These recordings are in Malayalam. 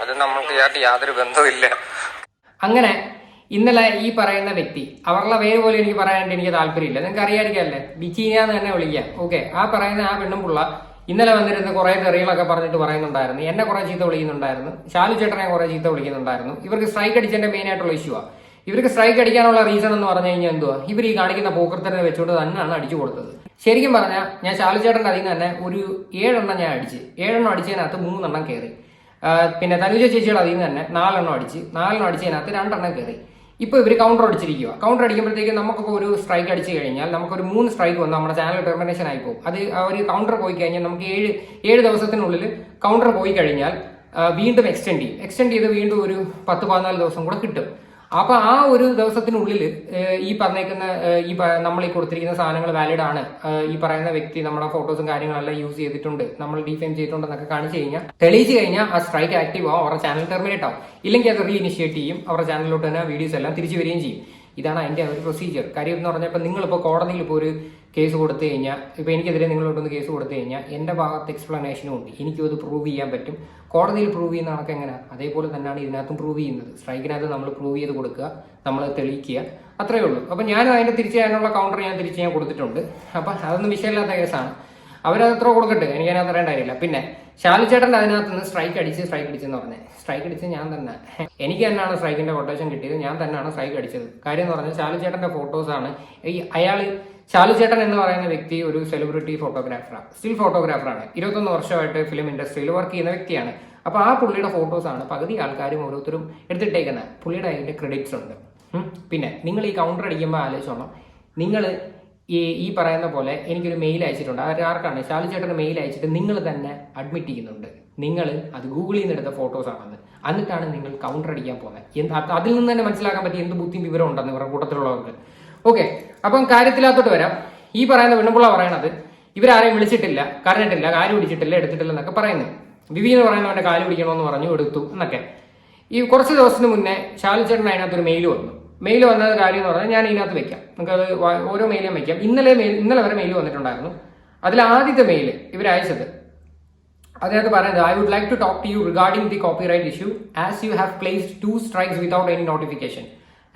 അത് നമ്മൾക്ക് യാതൊരു ബന്ധവുമില്ല. അങ്ങനെ ഇന്നലെ ഈ പറയുന്ന വ്യക്തി അവരുടെ പേര് പോലും എനിക്ക് പറയാനായിട്ട് എനിക്ക് താല്പര്യമില്ല. നിങ്ങൾക്ക് അറിയാതിരിക്കല്ലേ? ബിച്ചീനാന്ന് തന്നെ വിളിക്കാം. ഓക്കെ ആ പറയുന്ന ആ പെണ്ണും പുള്ള ഇന്നലെ വന്നിരുന്ന കുറെ തെറികളൊക്കെ പറഞ്ഞിട്ട് പറയുന്നുണ്ടായിരുന്നു. എന്നെ കുറെ ചീത്ത വിളിക്കുന്നുണ്ടായിരുന്നു. ശാലു ചേട്ടനെ കുറെ ചീത്ത വിളിക്കുന്നുണ്ടായിരുന്നു. ഇവർക്ക് സ്ട്രൈക്ക് അടിച്ചതിന്റെ മെയിൻ ആയിട്ടുള്ള ഇഷ്യൂ ആ. ഇവർക്ക് സ്ട്രൈക്ക് അടിക്കാനുള്ള റീസൺ എന്ന് പറഞ്ഞു കഴിഞ്ഞാൽ എന്തുവാ? ഇവർ ഈ കാണിക്കുന്ന പോക്കർത്തനെ വെച്ചുകൊണ്ട് തന്നെയാണ് അടിച്ചു കൊടുത്തത്. ശരിക്കും പറഞ്ഞാൽ ഞാൻ ചാലു ചേട്ടന്റെ അതിൽ നിന്ന് തന്നെ ഒരു ഏഴെണ്ണം ഞാൻ അടിച്ച്. ഏഴെണ്ണം അടിച്ചതിനകത്ത് മൂന്നെണ്ണം കയറി പിന്നെ തനുജ ചേച്ചിയുടെ അതിൽ നിന്ന് തന്നെ നാലെണ്ണം അടിച്ച്. നാലെണ്ണം അടിച്ചതിനകത്ത് രണ്ടെണ്ണം കയറി ഇപ്പോൾ ഇവർ കൗണ്ടർ അടിച്ചിരിക്കുക കൗണ്ടർ അടിക്കുമ്പോഴത്തേക്ക് നമുക്കൊക്കെ ഒരു സ്ട്രൈക്ക് അടിച്ചു കഴിഞ്ഞാൽ നമുക്കൊരു മൂന്ന് സ്ട്രൈക്ക് വന്ന് നമ്മുടെ ചാനൽ ടെർമിനേഷൻ ആയി പോകും. അത് ഒരു കൗണ്ടർ പോയി കഴിഞ്ഞാൽ നമുക്ക് ഏഴ് ഏഴ് ദിവസത്തിനുള്ളിൽ കൗണ്ടർ പോയി കഴിഞ്ഞാൽ വീണ്ടും എക്സ്റ്റെൻഡ് ചെയ്യും. എക്സ്റ്റെൻഡ് ചെയ്ത് വീണ്ടും ഒരു പത്ത് പതിനാല് ദിവസം കൂടെ കിട്ടും. അപ്പൊ ആ ഒരു ദിവസത്തിനുള്ളിൽ ഈ പറഞ്ഞേക്കുന്ന ഈ നമ്മൾ ഈ കൊടുത്തിരിക്കുന്ന സാധനങ്ങൾ വാലിഡ് ആണ്. ഈ പറയുന്ന വ്യക്തി നമ്മുടെ ഫോട്ടോസും കാര്യങ്ങളെല്ലാം യൂസ് ചെയ്തിട്ടുണ്ട്. നമ്മൾ ഡിഫെയിം ചെയ്തിട്ടുണ്ടെന്നൊക്കെ കാണിച്ചു കഴിഞ്ഞാൽ തെളിയിച്ചു കഴിഞ്ഞാൽ ആ സ്ട്രൈക്ക് ആക്റ്റീവ് ആവും അവരുടെ ചാനൽ ടെർമിനേറ്റ് ആവും. ഇല്ലെങ്കിൽ അത് റീ ഇനിഷ്യേറ്റ് ചെയ്യും അവരുടെ ചാനലിലോട്ട് തന്നെ വീഡിയോസ് എല്ലാം തിരിച്ചു വരികയും ചെയ്യും. ഇതാണ് അതിന്റെ ഒരു പ്രൊസീജിയർ കാര്യം എന്ന് പറഞ്ഞപ്പോൾ നിങ്ങളിപ്പോൾ കോടതിയിൽ ഇപ്പോൾ ഒരു കേസ് കൊടുത്തു കഴിഞ്ഞാൽ ഇപ്പോൾ എനിക്കെതിരെ നിങ്ങളോട്ടൊന്ന് കേസ് കൊടുത്തു കഴിഞ്ഞാൽ എന്റെ ഭാഗത്ത് എക്സ്പ്ലനേഷനും ഉണ്ട്. എനിക്കും അത് പ്രൂവ് ചെയ്യാൻ പറ്റും. കോടതിയിൽ പ്രൂവ് ചെയ്യുന്ന കണക്ക് എങ്ങനെ? അതേപോലെ തന്നെയാണ് ഇതിനകത്തും പ്രൂവ് ചെയ്യുന്നത്. സ്ട്രൈക്കിനകത്ത് നമ്മൾ പ്രൂവ് ചെയ്ത് കൊടുക്കുക നമ്മൾ തെളിയിക്കുക അത്രയേ ഉള്ളൂ. അപ്പം ഞാൻ അതിന്റെ തിരിച്ച് അതിനുള്ള കൗണ്ടർ ഞാൻ തിരിച്ച് ഞാൻ കൊടുത്തിട്ടുണ്ട്. അപ്പം അതൊന്നും വിഷയമില്ലാത്ത കേസാണ്. അവരത് എത്ര കൊടുക്കട്ടെ എനിക്കതിനകത്ത് അറിയേണ്ട കാര്യമില്ല. പിന്നെ ശാലു ചേട്ടന്റെ അതിനകത്ത് നിന്ന് സ്ട്രൈക്ക് അടിച്ച് സ്ട്രൈക്ക് അടിച്ചെന്ന് പറഞ്ഞത് സ്ട്രൈക്ക് അടിച്ച് ഞാൻ തന്നെ. എനിക്ക് തന്നെയാണ് സ്ട്രൈക്കിന്റെ കൊട്ടേഷൻ കിട്ടിയത്. ഞാൻ തന്നെയാണ് സ്ട്രൈക്ക് അടിച്ചത്. കാര്യം എന്ന് പറഞ്ഞാൽ ശാലു ചേട്ടന്റെ ഫോട്ടോസാണ് ഈ അയാൾ ശാലു ചേട്ടൻ എന്ന് പറയുന്ന വ്യക്തി ഒരു സെലിബ്രിറ്റി ഫോട്ടോഗ്രാഫറാണ് സ്റ്റിൽ ഫോട്ടോഗ്രാഫറാണ് ഇരുപത്തൊന്ന് വർഷമായിട്ട് ഫിലിം ഇൻഡസ്ട്രിയിൽ വർക്ക് ചെയ്യുന്ന വ്യക്തിയാണ്. അപ്പോൾ ആ പുള്ളിയുടെ ഫോട്ടോസാണ് പകുതി ആൾക്കാരും ഓരോരുത്തരും എടുത്തിട്ടേക്കുന്നത് പുള്ളിയുടെ അതിന്റെ ക്രെഡിറ്റ്സ് ഉണ്ട്. പിന്നെ നിങ്ങൾ ഈ കൗണ്ടർ അടിക്കുമ്പോൾ ആലോചിച്ചോണം. നിങ്ങൾ ഈ ഈ പറയുന്ന പോലെ എനിക്കൊരു മെയിൽ അയച്ചിട്ടുണ്ട്. ആർക്കാണ്? ശാലു ചേട്ടന് മെയിൽ അയച്ചിട്ട് നിങ്ങൾ തന്നെ അഡ്മിറ്റ് ചെയ്യുന്നുണ്ട്. നിങ്ങൾ അത് ഗൂഗിളിൽ നിന്ന് എടുത്ത ഫോട്ടോസ് ആണെന്ന്. എന്നിട്ടാണ് നിങ്ങൾ കൗണ്ടർ അടിക്കാൻ പോകുന്നത്. അതിൽ നിന്ന് തന്നെ മനസ്സിലാക്കാൻ പറ്റിയ എന്ത് ബുദ്ധിയും വിവരം ഉണ്ടെന്ന് ഇവരുടെ കൂട്ടത്തിലുള്ളവർക്ക്. ഓക്കെ അപ്പം കാര്യത്തിലാത്തോട്ട് വരാം. ഈ പറയുന്ന വെണ്ണുമ്പുള്ള പറയണത് ഇവരാരെയും വിളിച്ചിട്ടില്ല കരഞ്ഞിട്ടില്ല കാൽ പിടിച്ചിട്ടില്ല എടുത്തിട്ടില്ല എന്നൊക്കെ പറയുന്നത് വിവി എന്ന് പറയുന്നവന്റെ കാൽ പിടിക്കണമെന്ന് പറഞ്ഞു എടുത്തു എന്നൊക്കെ. ഈ കുറച്ച് ദിവസത്തിന് മുന്നേ ശാലു ചേട്ടൻ അതിനകത്തൊരു മെയിൽ വന്നു. മെയിൽ വന്ന കാര്യം എന്ന് പറഞ്ഞാൽ ഞാൻ ഇതിനകത്ത് വെക്കാം. നമുക്ക് അത് വ- ഓരോ മെയിലും വെക്കാം. ഇന്നലെ മെയിൽ ഇന്നലെ വരെ മെയിൽ വന്നിട്ടുണ്ടായിരുന്നു. അതിൽ ആദ്യത്തെ മെയിൽ ഇവർ അയച്ചത്. അതിനകത്ത് പറയുന്നത് I would like to talk to you regarding the copyright issue as you have placed two strikes without any notification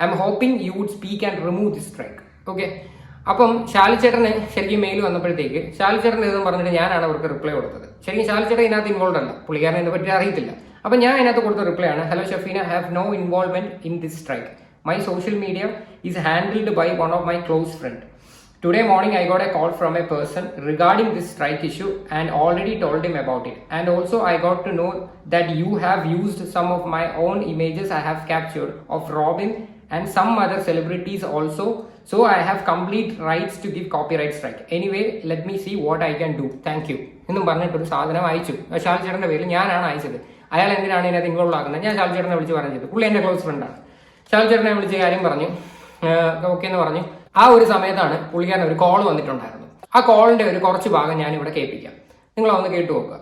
I'm hoping you would speak and remove the strike okay അപ്പം ശാലിച്ചേട്ടന് ചേട്ടന് ശരിക്കും മെയിൽ വന്നപ്പോഴത്തേക്ക് ശാലിച്ചേട്ടൻ ചേട്ടൻ ഇതെന്ന് പറഞ്ഞിട്ട് ഞാനാണ് അവർക്ക് റിപ്ലൈ കൊടുത്തത്. ശരിക്കും ശാലിച്ചേട്ടൻ ചേട്ടൻ ഇതിനകത്ത് ഇൻവോൾവ് അല്ല. പുള്ളിക്കാരനെ പറ്റി അറിയത്തില്ല. അപ്പം ഞാൻ അതിനകത്ത് കൊടുത്ത റിപ്ലൈ ആണ് hello Shafeena have no involvement in this strike my social media is handled by one of my close friend. Today morning, I got a call from a person regarding this strike issue and already told him about it. And also, I got to know that you have used some of my own images I have captured of Robin and some other celebrities also. So, I have complete rights to give copyright strike. Anyway, let me see what I can do. Thank you. എന്നും പറഞ്ഞിട്ടൊരു സാധനം അയച്ചു ഷാൽ ചേട്ടന്റെ പേരിൽ ഞാനാണ് അയച്ചത് അയാൾ എന്തിനാണ് ഇതിനകത്ത് ഇൻവോൾവ് ആക്കുന്നത് ഞാൻ ഷാൽ ചേട്ടനെ വിളിച്ച് പറഞ്ഞത് പുള്ളി എന്റെ ക്ലോസ് ഫ്രണ്ടാണ് ഷാൽ ചേട്ടനെ വിളിച്ച് കാര്യം പറഞ്ഞു. ഓക്കെ എന്ന് പറഞ്ഞു. ആ ഒരു സമയത്താണ് പുള്ളിക്കാരൻ ഒരു കോൾ വന്നിട്ടുണ്ടായിരുന്നു ആ കോളിന്റെ ഒരു കുറച്ച് ഭാഗം ഞാൻ ഇവിടെ കേൾപ്പിക്കാം. നിങ്ങൾ ഒന്ന് കേട്ടു നോക്കുക.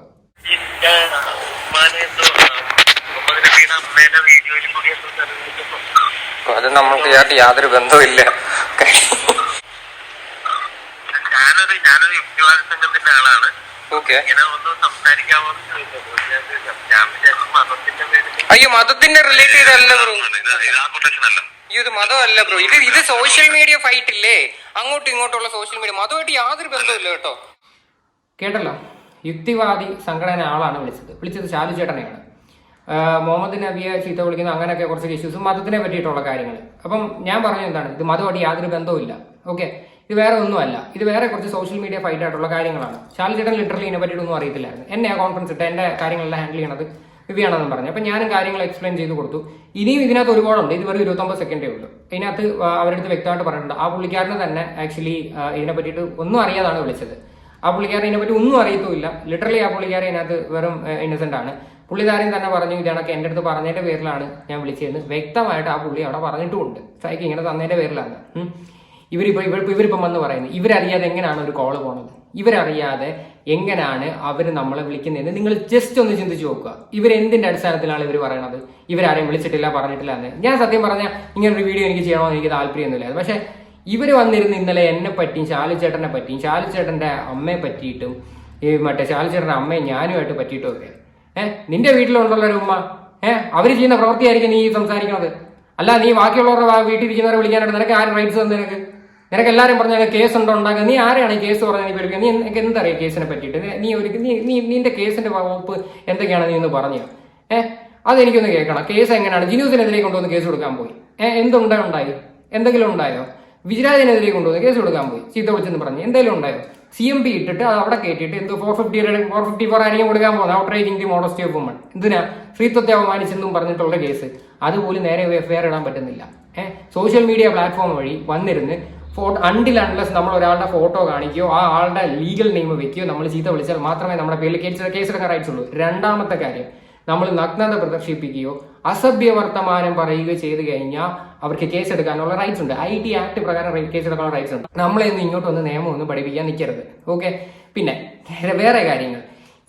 അത് നമ്മൾക്ക് ഇയാട്ട് യാതൊരു ബന്ധവുമില്ല. ഞാനൊരു ഞാനൊരു യുക്തിവാദ സംഘത്തിന്റെ ആളാണ്. ഓക്കെ. ഇങ്ങനെ ഒന്ന് സംസാരിക്കാമോ ഞാൻ വിചാരിച്ചു മതത്തിന്റെ പേരിൽ അയ്യോ മതത്തിന്റെ റിലേറ്റ് അല്ല ബ്രോ ഇത് കൊട്ടേഷൻ അല്ല. അയ്യോ ഇത് മതമല്ല ബ്രോ ഇത് ഇത് സോഷ്യൽ മീഡിയ ഫൈറ്റ് ഇല്ലേ? അങ്ങോട്ടും ഇങ്ങോട്ടുള്ള സോഷ്യൽ മീഡിയ മതമായിട്ട് യാതൊരു ബന്ധമില്ല കേട്ടോ. കേട്ടല്ലോ. യുക്തിവാദി സംഘടന ആളാണ് വിളിച്ചത്. വിളിച്ചത് ശാലു ചേട്ടനെയാണ്. മുഹമ്മദ് നബിയെ ചീത്ത വിളിക്കുന്ന അങ്ങനെയൊക്കെ കുറച്ച് ഇഷ്യൂസും മതത്തിനെ പറ്റിയിട്ടുള്ള കാര്യങ്ങൾ അപ്പം ഞാൻ പറഞ്ഞു എന്താണ്? ഇത് മതമായിട്ട് യാതൊരു ബന്ധവും ഇല്ല ഓക്കെ ഇത് വേറെ ഒന്നുമല്ല. ഇത് വേറെ കുറച്ച് സോഷ്യൽ മീഡിയ ഫൈറ്റ് ആയിട്ടുള്ള കാര്യങ്ങളാണ്. ശാലു ചേട്ടൻ ലിറ്ററലി ഇതിനെ പറ്റിയിട്ടൊന്നും അറിയത്തില്ലായിരുന്നു. എന്നെ ആ കോൺഫറൻസ് ഇട്ട് എന്റെ കാര്യങ്ങളെല്ലാം ഹാൻഡിൽ ചെയ്യണത് വിവിയാണെന്ന് പറഞ്ഞു. അപ്പം ഞാനും കാര്യങ്ങൾ എക്സ്പ്ലെയിൻ ചെയ്ത് കൊടുത്തു. ഇനിയും ഇതിനകത്ത് ഒരുപാടുണ്ട്. ഇത് വെറും ഇരുപത്തൊമ്പത് സെക്കൻഡേ ഉള്ളൂ. ഇതിനകത്ത് അവരടുത്ത് വ്യക്തമായിട്ട് പറഞ്ഞിട്ടുണ്ട്. ആ പുള്ളിക്കാരനെ തന്നെ ആക്ച്വലി ഇതിനെ പറ്റിയിട്ട് ഒന്നും അറിയാതാണ് വിളിച്ചത്. ആ പുള്ളിക്കാരൻ ഇതിനെപ്പറ്റി ഒന്നും അറിയത്തുമില്ല. ലിറ്ററലി ആ പുള്ളിക്കാരൻ ഇതിനകത്ത് വെറും ഇന്നസെന്റ് ആണ്. പുള്ളിക്കാരൻ തന്നെ പറഞ്ഞു ഇതണക്ക് എന്റെ അടുത്ത് പറഞ്ഞതിന്റെ പേരിലാണ് ഞാൻ വിളിച്ചതെന്ന് വ്യക്തമായിട്ട് ആ പുള്ളി അവിടെ പറഞ്ഞിട്ടുമുണ്ട്. സൈക്ക് ഇങ്ങനെ തന്നതിന്റെ പേരിലാണ്. ഉം. ഇവരിപ്പോ ഇവർ ഇവരിപ്പം വന്ന് പറയുന്നത് ഇവരറിയാതെ എങ്ങനെയാണ് ഒരു കോൾ പോണത്? ഇവരറിയാതെ എങ്ങനെയാണ് അവർ നമ്മളെ വിളിക്കുന്നതെന്ന് നിങ്ങൾ ജസ്റ്റ് ഒന്ന് ചിന്തിച്ച് നോക്കുക. ഇവരെന്തിന്റെ അടിസ്ഥാനത്തിലാണ് ഇവർ പറയണത്? ഇവരാരെയും വിളിച്ചിട്ടില്ല പറഞ്ഞിട്ടില്ല എന്ന്. ഞാൻ സത്യം പറഞ്ഞാൽ ഇങ്ങനെ ഒരു വീഡിയോ എനിക്ക് ചെയ്യണമെന്ന് എനിക്ക് താല്പര്യമൊന്നുമില്ല. പക്ഷേ ഇവർ വന്നിരുന്ന് ഇന്നലെ എന്നെ പറ്റിയും ശാലിച്ചേട്ടനെ പറ്റിയും ശാലിച്ചേട്ടന്റെ അമ്മയെ പറ്റിയിട്ടും ഈ മറ്റേ ശാലിച്ചേട്ടന്റെ അമ്മയെ ഞാനുമായിട്ട് പറ്റിയിട്ടും ഒക്കെ ഏഹ് നിന്റെ വീട്ടിലുണ്ടല്ലോ ഒരു ഉമ്മ ഏഹ് അവർ ചെയ്യുന്ന പ്രവൃത്തിയായിരിക്കും നീ സംസാരിക്കുന്നത് അല്ല നീ ബാക്കിയുള്ളവരുടെ വീട്ടിൽ ഇരിക്കുന്നവരെ വിളിക്കാനായിട്ട് നിനക്ക് ആരും റൈറ്റ്സ് തന്നെ നിനക്ക്? നിനക്ക് എല്ലാവരും പറഞ്ഞ കേസ് ഉണ്ടോ ഉണ്ടാക്കുക നീ ആരെയാണ് കേസ് പറഞ്ഞാൽ നീ പേടിക്കുക നീ എനിക്ക് എന്തറിയാം കേസിനെ പറ്റിയിട്ട്? നീ- ഒരു നീ നീ നിന്റെ കേസിന്റെ വകുപ്പ് എന്തൊക്കെയാണ് നീ ഒന്ന് പറഞ്ഞു ഏഹ് അതെനിക്കൊന്ന് കേൾക്കണം. കേസ് എങ്ങനെയാണ്? ജിനൂസിനെതിരെ കൊണ്ടുവന്ന് കേസ് കൊടുക്കാൻ പോയി. ഏഹ് എന്തുണ്ടാ ഉണ്ടായി എന്തെങ്കിലും ഉണ്ടായോ? വിജിരാജിനെതിരെ കൊണ്ടുവന്ന് കേസ് കൊടുക്കാൻ പോയി. ചീത്ത വിളിച്ചെന്ന് പറഞ്ഞു. എന്തെങ്കിലും ഉണ്ടായോ? സി എം പി ഇട്ടിട്ട് അത് അവിടെ കയറ്റിയിട്ട് എന്തോ four fifty four fifty four ആയിരിക്കും കൊടുക്കാൻ പോകുന്നത്. Outraging the modesty of woman എന്തിനാ? സ്ത്രീത്വത്തെ അവമാനിച്ചെന്നും പറഞ്ഞിട്ടുള്ള കേസ് അതുപോലും നേരെ എഫ് ഐ ആർ ഇടാൻ പറ്റുന്നില്ല. ഏഹ് സോഷ്യൽ മീഡിയ പ്ലാറ്റ്ഫോം വഴി വന്നിരുന്ന് ഫോട്ടോ അണ്ടിൽ അൺലെസ് നമ്മൾ ഒരാളുടെ ഫോട്ടോ കാണിക്കുകയോ ആ ആളുടെ ലീഗൽ നെയിം വെക്കുകയോ നമ്മൾ ചീത്ത വിളിച്ചാൽ മാത്രമേ നമ്മുടെ പേരിൽ കേസ് കേസെടുക്കാൻ റൈറ്റ്സ് ഉള്ളൂ. രണ്ടാമത്തെ കാര്യം നമ്മൾ നഗ്നത പ്രദർശിപ്പിക്കുകയോ അസഭ്യ വർത്തമാനം പറയുകയോ ചെയ്തു കഴിഞ്ഞാൽ അവർക്ക് കേസ് എടുക്കാനുള്ള റൈറ്റ്സ് ഉണ്ട്. ഐ ടി ആക്ട് പ്രകാരം കേസ് എടുക്കാനുള്ള റൈറ്റ്സ് ഉണ്ട്. നമ്മളെ ഇന്ന് ഇങ്ങോട്ട് വന്ന് നിയമം ഒന്നും പഠിപ്പിക്കാൻ നിൽക്കരുത് ഓക്കെ പിന്നെ വേറെ കാര്യങ്ങൾ.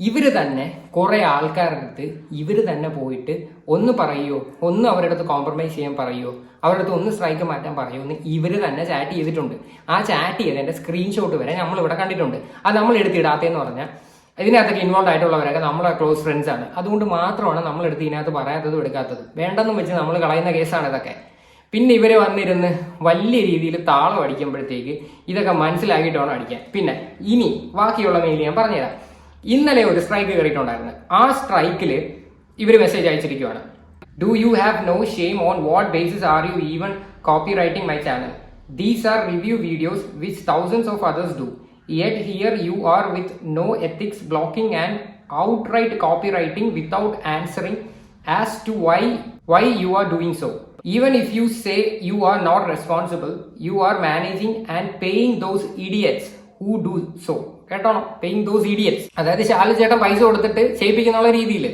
ഇവർ തന്നെ കുറേ ആൾക്കാരുടെ അടുത്ത് ഇവർ തന്നെ പോയിട്ട് ഒന്ന് പറയുമോ ഒന്ന് അവരുടെ അടുത്ത് കോംപ്രമൈസ് ചെയ്യാൻ പറയുമോ അവരുടെ അടുത്ത് ഒന്ന് സ്ട്രൈക്ക് മാറ്റാൻ പറയുമോ എന്ന് ഇവർ തന്നെ ചാറ്റ് ചെയ്തിട്ടുണ്ട്. ആ ചാറ്റ് ചെയ്തതിന്റെ സ്ക്രീൻഷോട്ട് വരെ നമ്മൾ ഇവിടെ കണ്ടിട്ടുണ്ട്. അത് നമ്മൾ എടുത്തിടാത്തേന്ന് പറഞ്ഞാൽ ഇതിനകത്തൊക്കെ ഇൻവോൾവ് ആയിട്ടുള്ളവരൊക്കെ നമ്മളെ ക്ലോസ് ഫ്രണ്ട്സ് ആണ്. അതുകൊണ്ട് മാത്രമാണ് നമ്മൾ എടുത്ത് ഇതിനകത്ത് പറയാത്തതും എടുക്കാത്തത്. വേണ്ടെന്നും വെച്ച് നമ്മൾ കളയുന്ന കേസാണ് ഇതൊക്കെ. പിന്നെ ഇവർ വന്നിരുന്ന് വലിയ രീതിയിൽ താളം അടിക്കുമ്പോഴത്തേക്ക് ഇതൊക്കെ മനസ്സിലാക്കിയിട്ട് വേണം അടിക്കാൻ. പിന്നെ ഇനി ബാക്കിയുള്ള മെയിൽ ഞാൻ പറഞ്ഞുതരാം. ഇന്നലെ ഒരു സ്ട്രൈക്ക് കയറിയിട്ടുണ്ടായിരുന്നു ആ സ്ട്രൈക്കിൽ ഇവർ message അയച്ചിരിക്കുവാണ്. Do you have no shame on what basis are you even copyrighting my channel these are review videos which thousands of others do yet here you are with no ethics blocking and outright copyrighting without answering as to why why you are doing so even if you say you are not responsible you are managing and paying those idiots who do so കേട്ടോണം പേയിങ് ദോസ് ഇഡിയറ്റ്സ് അതായത് ശാലു ചേട്ടൻ പൈസ കൊടുത്തിട്ട് ചെയ്യിപ്പിക്കുന്ന രീതിയിൽ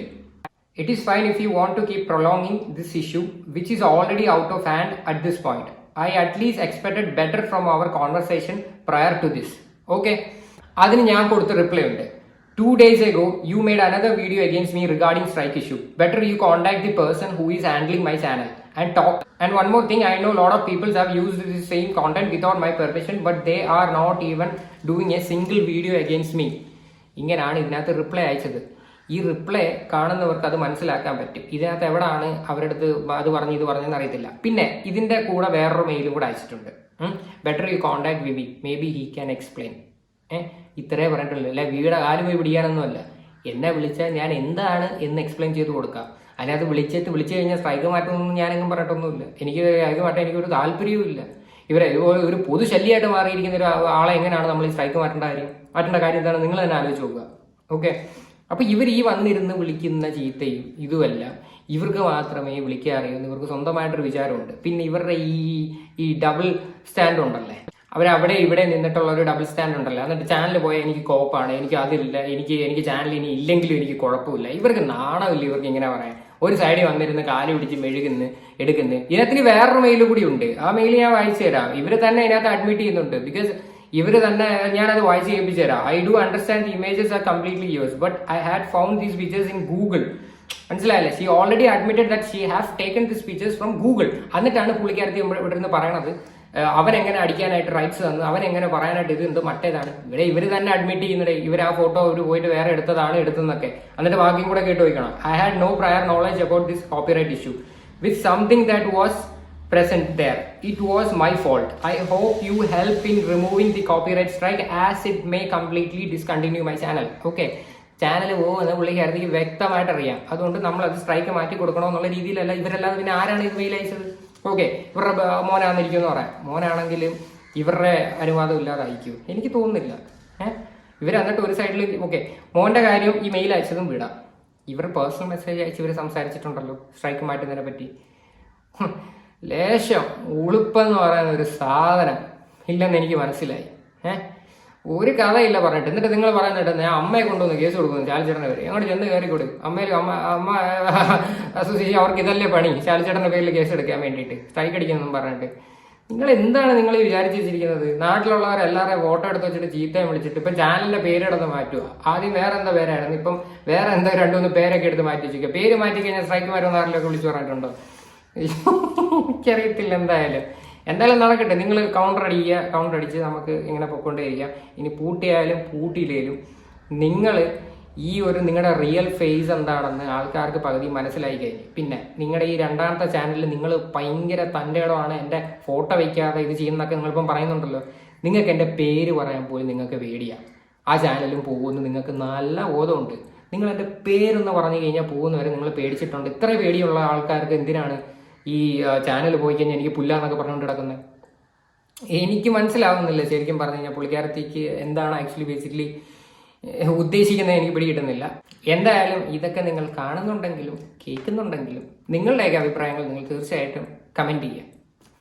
is fine if you want to keep prolonging this issue, which is already out of hand at this point. I at least expected better from our conversation prior to this. Okay. അതിന് ഞാൻ കൊടുത്ത റിപ്ലൈ ഉണ്ട് two ago, you made another video against me regarding strike issue. Better you contact the person who is handling my channel and talk. And one more thing, I know a lot of people have used the same content without my permission, but they are not even doing a single video against me. ഇങ്ങനെയാണ് ഇതിനകത്ത് റിപ്ലൈ അയച്ചത് ഈ റിപ്ലൈ കാണുന്നവർക്ക് അത് മനസ്സിലാക്കാൻ പറ്റും ഇതിനകത്ത് എവിടാണ് അവരുടെ അടുത്ത് അത് പറഞ്ഞ് ഇത് പറഞ്ഞെന്ന് അറിയത്തില്ല പിന്നെ ഇതിന്റെ കൂടെ വേറൊരു മെയിലും കൂടെ അയച്ചിട്ടുണ്ട് better you contact VB maybe he can explain uh ഇത്രേ പറഞ്ഞിട്ടുള്ളൂ അല്ലെ വീട് ആരും പോയി പിടിക്കാനൊന്നുമല്ല. എന്നെ വിളിച്ചാൽ ഞാൻ എന്താണ് എന്ന് എക്സ്പ്ലെയിൻ ചെയ്ത് കൊടുക്കാം. അല്ലാതെ വിളിച്ചിട്ട് വിളിച്ചു കഴിഞ്ഞാൽ സ്ട്രൈക്ക് മാറ്റമൊന്നും ഞാനെങ്കിലും പറഞ്ഞിട്ടൊന്നുമില്ല. എനിക്ക് സ്ട്രൈക്ക് മാറ്റാൻ എനിക്കൊരു താല്പര്യവും ഇല്ല ഇവരെ ഒരു പൊതു ശല്യമായിട്ട് മാറിയിരിക്കുന്ന ഒരു ആളെ എങ്ങനെയാണ് നമ്മൾ ഈ സ്ട്രൈക്ക് മാറ്റേണ്ട കാര്യം? മാറ്റേണ്ട കാര്യം എന്താണ്? നിങ്ങൾ തന്നെ ആലോചിച്ച് നോക്കുക. ഓക്കെ അപ്പൊ ഇവർ ഈ വന്നിരുന്ന് വിളിക്കുന്ന ചീത്തയും ഇതുമെല്ലാം. ഇവർക്ക് മാത്രമേ വിളിക്കാൻ ഇവർക്ക് സ്വന്തമായിട്ടൊരു വിചാരമുണ്ട്. പിന്നെ ഇവരുടെ ഈ ഈ ഡബിൾ സ്റ്റാൻഡ് ഉണ്ടല്ലേ? അവരവിടെ ഇവിടെ നിന്നിട്ടുള്ള ഒരു ഡബിൾ സ്റ്റാൻഡ് ഉണ്ടല്ലോ. എന്നിട്ട് ചാനൽ പോയാൽ എനിക്ക് കോപ്പാണ് എനിക്ക് അതില്ല എനിക്ക് എനിക്ക് ചാനൽ ഇനി ഇല്ലെങ്കിലും എനിക്ക് കുഴപ്പമില്ല. ഇവർക്ക് നാണമില്ല ഇവർക്ക് ഇങ്ങനെ പറയാൻ. ഒരു സൈഡിൽ വന്നിരുന്ന് കാൽ പിടിച്ച് മെഴുകുന്ന് എടുക്കുന്നു. ഇതിനകത്തിന് വേറൊരു മെയിൽ കൂടി ഉണ്ട്. ആ മെയിൽ ഞാൻ വായിച്ചു തരാം. ഇവർ തന്നെ ഇതിനകത്ത് അഡ്മിറ്റ് ചെയ്യുന്നുണ്ട്. ബിക്കോസ് ഇവർ തന്നെ ഞാനത് വായിച്ച് കേൾപ്പിച്ചു തരാം. I do understand the images are completely use but I had found these pictures in Google മനസ്സിലായില്ലേ? She already admitted that she have taken this pictures from Google എന്നിട്ടാണ് പുള്ളിക്കാരത്തി ഇവിടെ നിന്ന് പറയണത്. അവൻ എങ്ങനെ അടിക്കാനായിട്ട് റൈറ്റ്സ് തന്നു? അവൻ എങ്ങനെ പറയാനായിട്ട് ഇത് എന്ത് മറ്റേതാണ്? ഇവിടെ ഇവർ തന്നെ അഡ്മിറ്റ് ചെയ്യുന്നുണ്ട്. ഇവർ ആ ഫോട്ടോ അവർ പോയിട്ട് വേറെ എടുത്തതാണ് എടുത്തതെന്നൊക്കെ. എന്നിട്ട് ബാക്കിയും കൂടെ കേട്ട് വയ്ക്കണം I had no prior knowledge about this copyright issue with something that was present there. It was my fault. I hope you help in removing the copyright strike as it may completely discontinue my channel Okay. Channel പോകുമെന്ന് പുള്ളിക്കാരത്തേക്ക് വ്യക്തമായിട്ട് അറിയാം അതുകൊണ്ട് നമ്മൾ അത് സ്ട്രൈക്ക് മാറ്റി കൊടുക്കണോ എന്നുള്ള രീതിയിലല്ല. ഇവരല്ലാതെ പിന്നെ ആരാണ് ഇത് മെയിൽ അയച്ചത്? ഓക്കെ ഇവരുടെ മോനാന്നിരിക്കുമെന്ന് പറയാം. മോനാണെങ്കിലും ഇവരുടെ അനുവാദം ഇല്ലാതെ അയക്കൂ എനിക്ക് തോന്നുന്നില്ല. ഏഹ് ഇവർ എന്നിട്ട് ഒരു സൈഡിൽ ഓക്കെ മോന്റെ കാര്യം ഈ മെയിൽ അയച്ചതും വിടാം. ഇവർ പേഴ്സണൽ മെസ്സേജ് അയച്ച് ഇവർ സംസാരിച്ചിട്ടുണ്ടല്ലോ സ്ട്രൈക്ക് മാറ്റുന്നതിനെ പറ്റി. ലേശം ഉളുപ്പെന്ന് പറയുന്ന ഒരു സാധനം ഇല്ലെന്ന് എനിക്ക് മനസ്സിലായി. ഏഹ് ഒരു കഥയില്ല പറഞ്ഞിട്ട്. എന്നിട്ട് നിങ്ങൾ പറയുന്നുണ്ട് ഞാൻ അമ്മയെ കൊണ്ടുവന്ന് കേസ് കൊടുക്കുന്നു ചാലിച്ചേട്ടന്റെ പേര് അങ്ങോട്ട് ചെന്ന് കയറി കൊടുക്കും അമ്മയിൽ അമ്മ അമ്മ അസോസിയേഷൻ അവർക്ക് ഇതല്ലേ പണി? ചാലിച്ചേട്ടന്റെ പേരിൽ കേസ് എടുക്കാൻ വേണ്ടിയിട്ട്. സ്ട്രൈക്ക് അടിക്കുന്നെന്നും പറഞ്ഞിട്ട്. നിങ്ങൾ എന്താണ് നിങ്ങൾ വിചാരിച്ച് വെച്ചിരിക്കുന്നത്? നാട്ടിലുള്ളവർ എല്ലാവരെയും ഫോട്ടോ എടുത്ത് വെച്ചിട്ട് ചീത്തയും വിളിച്ചിട്ട് ഇപ്പം ചാനലിന്റെ പേരെടുത്ത് മാറ്റുക ആദ്യം വേറെ എന്താ പേരായിരുന്നു ഇപ്പം വേറെ എന്താ രണ്ടുമൂന്ന് പേരൊക്കെ എടുത്ത് മാറ്റി വെച്ചിരിക്കുക പേര് മാറ്റി കഴിഞ്ഞാൽ സ്ട്രൈക്ക് മാറ്റുന്ന ആരെങ്കിലൊക്കെ വിളിച്ചു പറഞ്ഞിട്ടുണ്ടോ? എനിക്കറിയത്തില്ല എന്തായാലും. എന്തായാലും നടക്കട്ടെ. നിങ്ങൾ കൗണ്ടർ അടിക്കുക കൗണ്ടർ അടിച്ച് നമുക്ക് ഇങ്ങനെ പൊക്കൊണ്ടേയിരിക്കാം ഇനി പൂട്ടിയായാലും പൂട്ടിയില്ലേലും നിങ്ങൾ ഈ ഒരു നിങ്ങളുടെ റിയൽ ഫേസ് എന്താണെന്ന് ആൾക്കാർക്ക് പകുതി മനസ്സിലായി കഴിഞ്ഞു. പിന്നെ നിങ്ങളുടെ ഈ രണ്ടാമത്തെ ചാനലിൽ നിങ്ങൾ ഭയങ്കര തന്റെ ഇടമാണ് എന്റെ ഫോട്ടോ വയ്ക്കാതെ ഇത് ചെയ്യുന്നൊക്കെ നിങ്ങളിപ്പം പറയുന്നുണ്ടല്ലോ. നിങ്ങൾക്ക് എന്റെ പേര് പറയാൻ പോലും നിങ്ങൾക്ക് പേടിയാണ് ആ ചാനലും പോകുമെന്ന് നിങ്ങൾക്ക് നല്ല ബോധമുണ്ട്. നിങ്ങൾ പേരൊന്ന് പറഞ്ഞു കഴിഞ്ഞാൽ പോകുന്നവരെ നിങ്ങൾ പേടിച്ചിട്ടുണ്ട്. ഇത്ര പേടിയുള്ള ആൾക്കാർക്ക് എന്തിനാണ് ഈ ചാനൽ പോയി കഴിഞ്ഞാൽ എനിക്ക് പുല്ലാന്നൊക്കെ പറഞ്ഞുകൊണ്ട് കിടക്കുന്നത് എനിക്ക് മനസ്സിലാവുന്നില്ല ശരിക്കും പറഞ്ഞു കഴിഞ്ഞാൽ പുള്ളിക്കാരത്തേക്ക് എന്താണ് ആക്ച്വലി ബേസിക്കലി ഉദ്ദേശിക്കുന്നത് എനിക്ക് പിടികിട്ടുന്നില്ല. എന്തായാലും ഇതൊക്കെ നിങ്ങൾ കാണുന്നുണ്ടെങ്കിലും കേൾക്കുന്നുണ്ടെങ്കിലും നിങ്ങളുടെയൊക്കെ അഭിപ്രായങ്ങൾ നിങ്ങൾ തീർച്ചയായിട്ടും കമന്റ് ചെയ്യുക.